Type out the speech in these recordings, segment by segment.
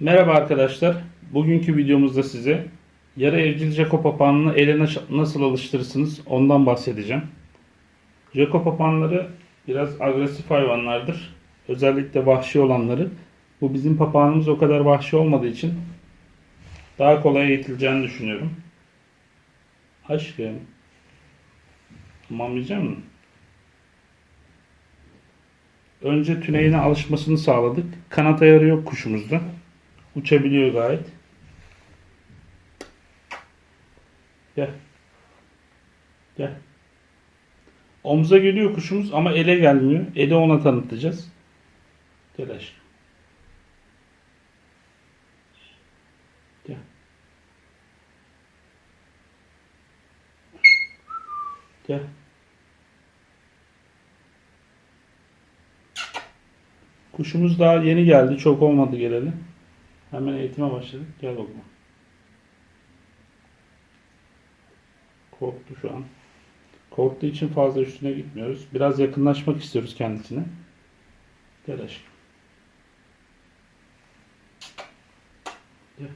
Merhaba arkadaşlar. Bugünkü videomuzda size yarı evcil Jaco papağanını ele nasıl alıştırırsınız ondan bahsedeceğim. Jaco papağanları biraz agresif hayvanlardır. Özellikle vahşi olanları. Bu bizim papağanımız o kadar vahşi olmadığı için daha kolay eğitileceğini düşünüyorum. Aşkım. Mamalayacak mısın? Önce tüneyine alışmasını sağladık. Kanat ayarı yok kuşumuzda. Uçabiliyor gayet. Gel. Gel. Omza geliyor kuşumuz ama ele gelmiyor. Eli ona tanıtacağız. Gel aşkım. Gel. Kuşumuz daha yeni geldi. Çok olmadı geleli. Hemen eğitime başladık. Gel bakalım. Korktu şu an. Korktuğu için fazla üstüne gitmiyoruz. Biraz yakınlaşmak istiyoruz kendisine. Gel aşkım. Gel.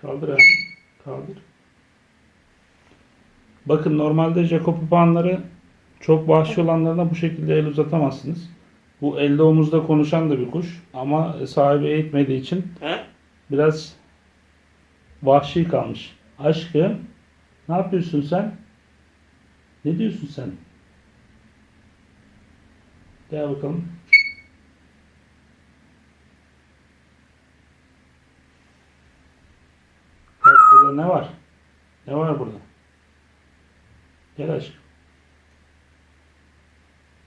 Kaldır ha. Kaldır. Bakın normalde Jacob papağanları çok vahşi olanlarına bu şekilde el uzatamazsınız. Bu elde omuzda konuşan da bir kuş ama sahibi eğitmediği için He? biraz vahşi kalmış. Aşkım ne yapıyorsun sen? Ne diyorsun sen? Gel bakalım. Bak burada ne var? Ne var burada? Gel aşkım.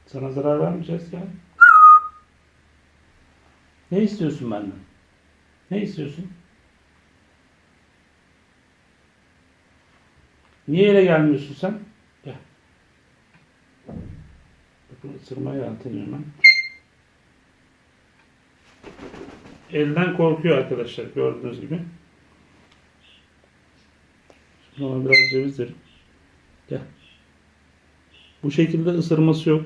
Sana zarar vermeyeceğiz gel. Ne istiyorsun benden? Ne istiyorsun? Niye ele gelmiyorsun sen? Gel. Bakın ısırmaya yelteniyor hemen. Elden korkuyor arkadaşlar gördüğünüz gibi. Şimdi ona biraz ceviz verin. Gel. Bu şekilde ısırması yok.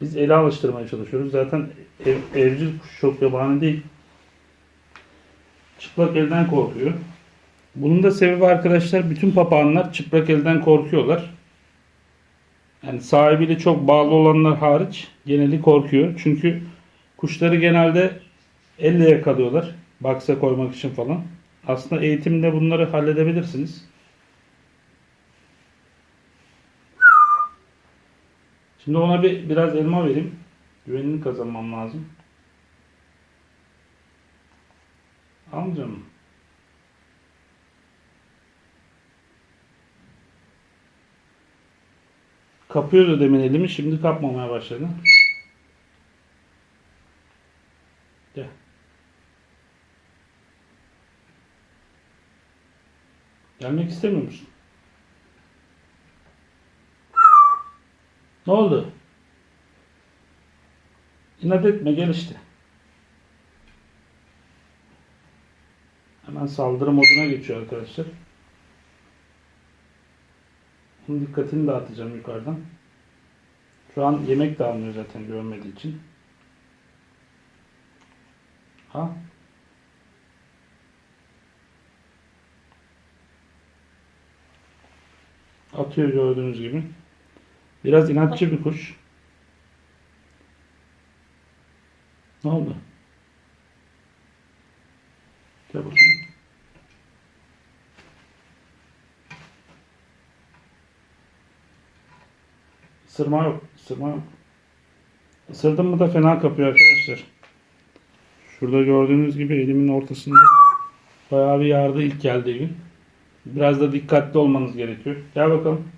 Biz ele alıştırmaya çalışıyoruz. Zaten ev, evcil kuş çok yabani değil. Çıplak elden korkuyor. Bunun da sebebi arkadaşlar bütün papağanlar çıplak elden korkuyorlar. Yani sahibiyle çok bağlı olanlar hariç geneli korkuyor. Çünkü kuşları genelde elle yakalıyorlar. Baksa koymak için falan. Aslında eğitimde bunları halledebilirsiniz. Şimdi ona bir biraz elma vereyim. Güvenini kazanmam lazım. Mı? Kapıyordu demin elimi. Şimdi kapmamaya başladı. Gel. Gelmek istemiyor musun? Ne oldu? İnat etme gel işte. Hemen saldırı moduna geçiyor arkadaşlar. Onun dikkatini dağıtacağım yukarıdan. Şu an yemek de almıyor zaten görmediği için. Ha? Atıyor gördüğünüz gibi. Biraz inatçı bir kuş. Ne oldu? Gel bakayım. Isırma yok. Isırma yok. Isırdım mı da fena kapıyor arkadaşlar. Şurada gördüğünüz gibi elimin ortasında bayağı bir yardı ilk geldiği gün. Biraz da dikkatli olmanız gerekiyor. Gel bakalım.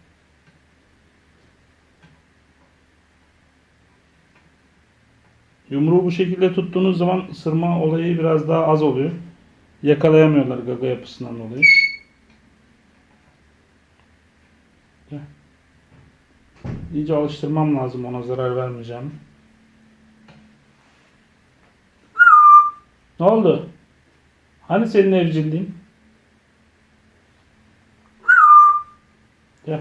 Yumruğu bu şekilde tuttuğunuz zaman ısırma olayı biraz daha az oluyor. Yakalayamıyorlar gaga yapısından dolayı. İyice alıştırmam lazım ona zarar vermeyeceğim. Ne oldu? Hani senin evcilliğin? Gel.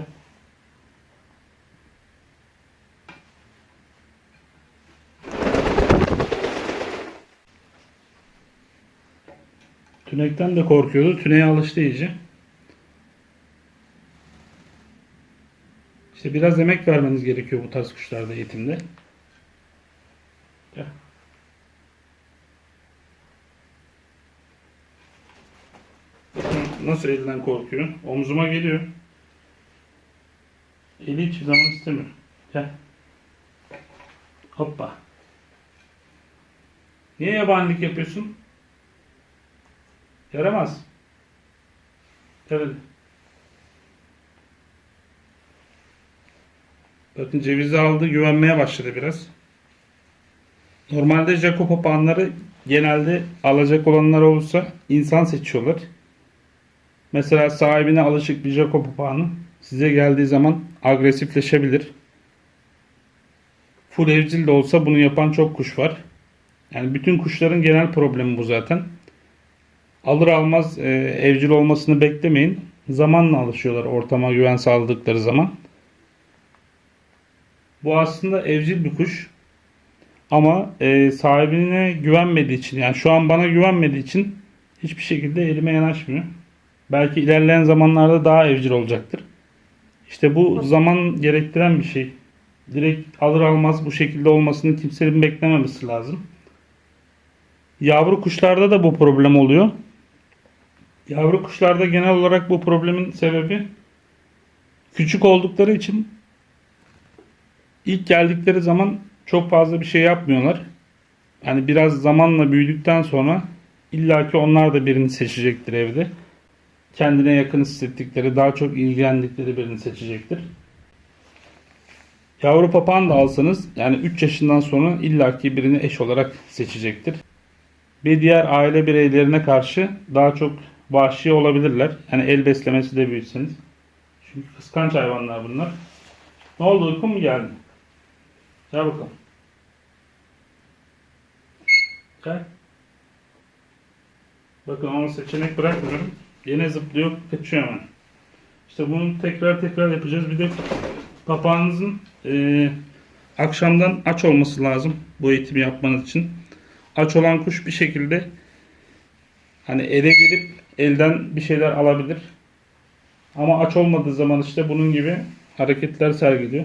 Tünekten de korkuyordu. Tüneğe alıştı iyice. İşte biraz emek vermeniz gerekiyor bu tarz kuşlarda eğitimde. Nasıl elinden korkuyor. Omzuma geliyor. Eli hiçbir zaman istemiyor. Gel. Hoppa. Niye yabanilik yapıyorsun? Yaramaz. Evet. Bakın cevizi aldı güvenmeye başladı biraz. Normalde Jaco papağanları genelde alacak olanlar olursa insan seçiyorlar. Mesela sahibine alışık bir Jaco papağanı size geldiği zaman agresifleşebilir. Full evcil de olsa bunu yapan çok kuş var. Yani bütün kuşların genel problemi bu zaten. Alır almaz e, evcil olmasını beklemeyin. Zamanla alışıyorlar ortama güven sağladıkları zaman. Bu aslında evcil bir kuş. Ama e, sahibine güvenmediği için yani şu an bana güvenmediği için hiçbir şekilde elime yanaşmıyor. Belki ilerleyen zamanlarda daha evcil olacaktır. İşte bu zaman gerektiren bir şey. Direkt alır almaz bu şekilde olmasını kimsenin beklememesi lazım. Yavru kuşlarda da bu problem oluyor. Yavru kuşlarda genel olarak bu problemin sebebi küçük oldukları için ilk geldikleri zaman çok fazla bir şey yapmıyorlar. Yani biraz zamanla büyüdükten sonra illaki onlar da birini seçecektir evde. Kendine yakın hissettikleri, daha çok ilgilendikleri birini seçecektir. Yavru papağan da alsanız yani 3 yaşından sonra illaki birini eş olarak seçecektir. Bir diğer aile bireylerine karşı daha çok vahşi olabilirler. Yani el beslemesi de büyütseniz. Çünkü kıskanç hayvanlar bunlar. Ne oldu uykun mu geldi? Gel bakalım. Gel. Bakın ona seçenek bırakmıyorum. Yine zıplıyor, kaçıyor hemen. İşte bunu tekrar tekrar yapacağız. Bir de papağanınızın eee, akşamdan aç olması lazım bu eğitimi yapmanız için. Aç olan kuş bir şekilde hani ele gelip elden bir şeyler alabilir. Ama aç olmadığı zaman işte bunun gibi hareketler sergiliyor.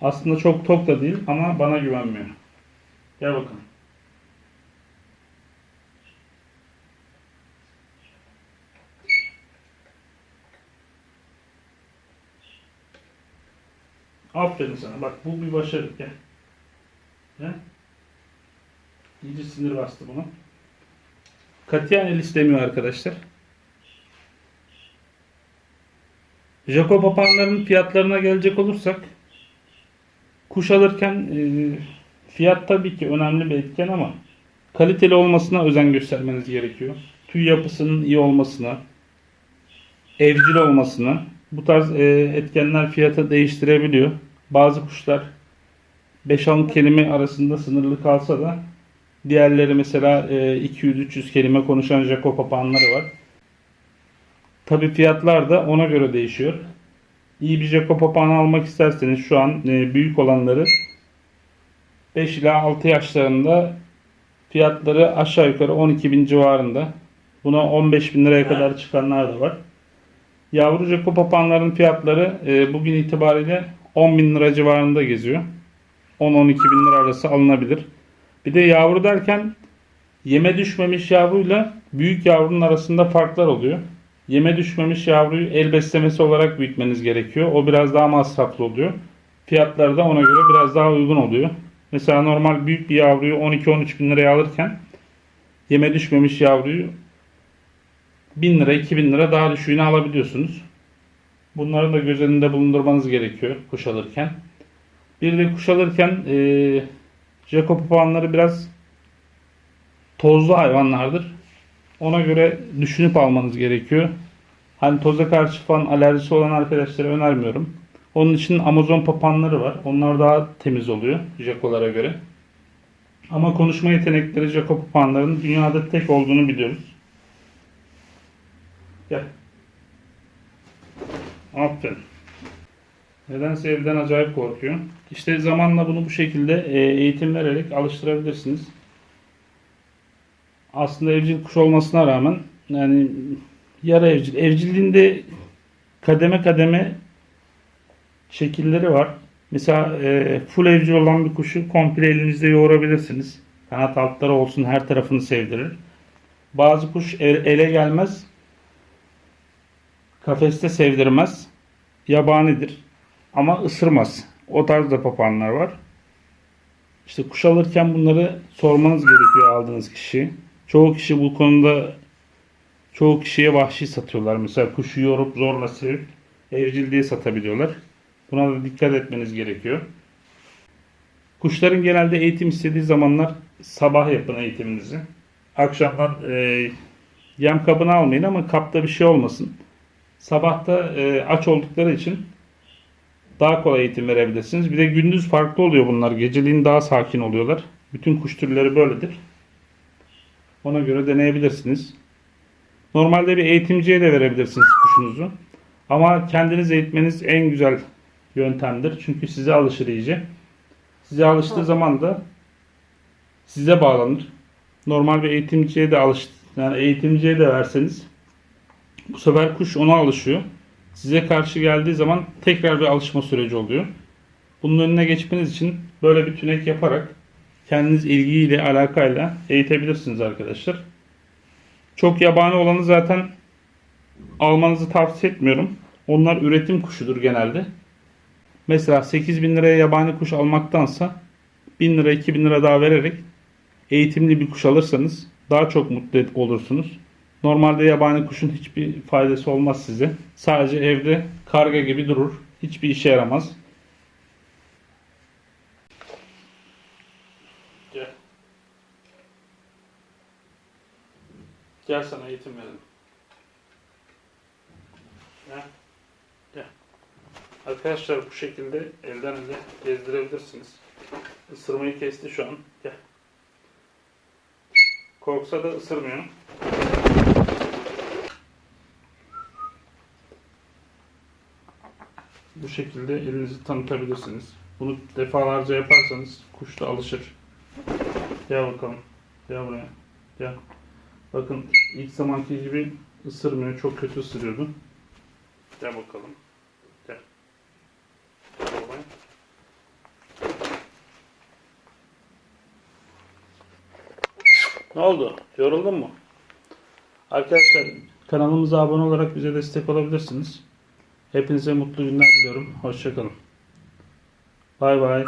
Aslında çok tok da değil ama bana güvenmiyor. Gel bakalım. Aferin sana. Bak bu bir başarı. Gel. Gel. İyice sinir bastı buna. Katiyen el istemiyor arkadaşlar. Jaco papağanların fiyatlarına gelecek olursak kuş alırken e, fiyat tabii ki önemli bir etken ama kaliteli olmasına özen göstermeniz gerekiyor. Tüy yapısının iyi olmasına, evcil olmasına bu tarz e, etkenler fiyatı değiştirebiliyor. Bazı kuşlar 5-10 kelime arasında sınırlı kalsa da diğerleri mesela e, 200-300 kelime konuşan Jaco papağanları var. Tabi fiyatlar da ona göre değişiyor. İyi bir Jaco papağanı almak isterseniz şu an e, büyük olanları 5 ila 6 yaşlarında fiyatları aşağı yukarı 12 bin civarında. Buna 15 bin liraya kadar çıkanlar da var. Yavru Jaco papağanların fiyatları e, bugün itibariyle 10 bin lira civarında geziyor. 10-12 bin lira arası alınabilir. Bir de yavru derken yeme düşmemiş yavruyla büyük yavrunun arasında farklar oluyor. Yeme düşmemiş yavruyu el beslemesi olarak büyütmeniz gerekiyor. O biraz daha masraflı oluyor. Fiyatları da ona göre biraz daha uygun oluyor. Mesela normal büyük bir yavruyu 12-13 bin liraya alırken yeme düşmemiş yavruyu 1000 lira 2000 lira daha düşüğüne alabiliyorsunuz. Bunları da göz önünde bulundurmanız gerekiyor kuş alırken. Bir de kuş alırken e, Jaco papağanları biraz tozlu hayvanlardır. Ona göre düşünüp almanız gerekiyor. Hani toza karşı falan alerjisi olan arkadaşlara önermiyorum. Onun için Amazon papağanları var. Onlar daha temiz oluyor Jaco'lara göre. Ama konuşma yetenekleri Jaco papağanların dünyada tek olduğunu biliyoruz. Gel. Aferin. Nedense evden acayip korkuyor. İşte zamanla bunu bu şekilde e, eğitim vererek alıştırabilirsiniz. Aslında evcil kuş olmasına rağmen yani yarı evcil. Evcilliğinde kademe kademe şekilleri var. Mesela e, full evcil olan bir kuşu komple elinizde yoğurabilirsiniz. Kanat altları olsun her tarafını sevdirir. Bazı kuş ele gelmez. Kafeste sevdirmez. Yabanidir. Ama ısırmaz. O tarzda papağanlar var. İşte kuş alırken bunları sormanız gerekiyor aldığınız kişi. Çoğu kişi bu konuda çoğu kişiye vahşi satıyorlar. Mesela kuşu yorup zorla sevip evcil diye satabiliyorlar. Buna da dikkat etmeniz gerekiyor. Kuşların genelde eğitim istediği zamanlar sabah yapın eğitiminizi. Akşamdan e, yem kabını almayın ama kapta bir şey olmasın. Sabahta e, aç oldukları için daha kolay eğitim verebilirsiniz. Bir de gündüz farklı oluyor bunlar. Geceliğin daha sakin oluyorlar. Bütün kuş türleri böyledir. Ona göre deneyebilirsiniz. Normalde bir eğitimciye de verebilirsiniz kuşunuzu. Ama kendiniz eğitmeniz en güzel yöntemdir. Çünkü size alışır iyice. Size alıştığı zaman da size bağlanır. Normal bir eğitimciye de alış yani eğitimciye de verseniz bu sefer kuş ona alışıyor. Size karşı geldiği zaman tekrar bir alışma süreci oluyor. Bunun önüne geçmeniz için böyle bir tünek yaparak kendiniz ilgiyle, alakayla eğitebilirsiniz arkadaşlar. Çok yabani olanı zaten almanızı tavsiye etmiyorum. Onlar üretim kuşudur genelde. Mesela 8000 liraya yabani kuş almaktansa 1000 lira 2000 lira daha vererek eğitimli bir kuş alırsanız daha çok mutlu olursunuz. Normalde yabani kuşun hiçbir faydası olmaz size. Sadece evde karga gibi durur. Hiçbir işe yaramaz. Gel. Gel sana eğitim verelim. Gel. Arkadaşlar bu şekilde elden ele gezdirebilirsiniz. Isırmayı kesti şu an. Gel. Korksa da ısırmıyor. Bu şekilde elinizi tanıtabilirsiniz. Bunu defalarca yaparsanız kuş da alışır. Gel bakalım. Gel buraya. Gel. Bakın ilk zamanki gibi ısırmıyor. Çok kötü ısırıyordu. Gel bakalım. Gel. Ne oldu? Yoruldun mu? Arkadaşlar kanalımıza abone olarak bize destek olabilirsiniz. Hepinize mutlu günler diliyorum. Hoşçakalın. Bay bay.